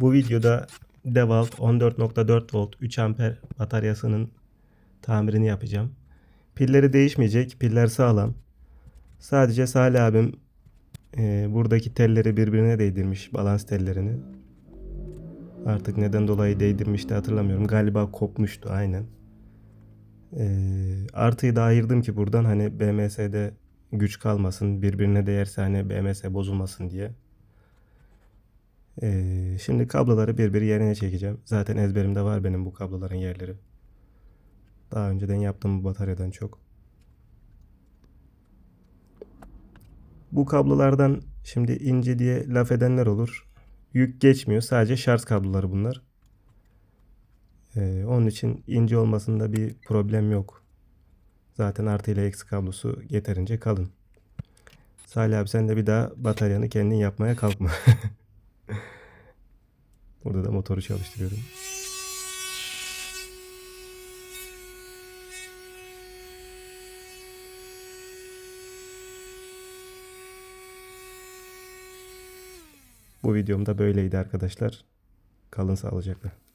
Bu videoda DeWalt 14.4 volt 3 amper bataryasının tamirini yapacağım. Pilleri değişmeyecek. Piller sağlam. Sadece Salih abim e, buradaki telleri birbirine değdirmiş. Balans tellerini. Artık neden dolayı değdirmişti hatırlamıyorum. Galiba kopmuştu aynen. E, artıyı da ayırdım ki buradan hani BMS'de güç kalmasın. Birbirine değerse hani BMS bozulmasın diye. Ee, şimdi kabloları bir bir yerine çekeceğim. Zaten ezberimde var benim bu kabloların yerleri. Daha önceden yaptım bu bataryadan çok. Bu kablolardan şimdi ince diye laf edenler olur. Yük geçmiyor. Sadece şarj kabloları bunlar. Ee, onun için ince olmasında bir problem yok. Zaten artı ile eksi kablosu yeterince kalın. Salih abi sen de bir daha bataryanı kendin yapmaya kalkma. Burada da motoru çalıştırıyorum. Bu videom da böyleydi arkadaşlar. Kalın sağlıcakla.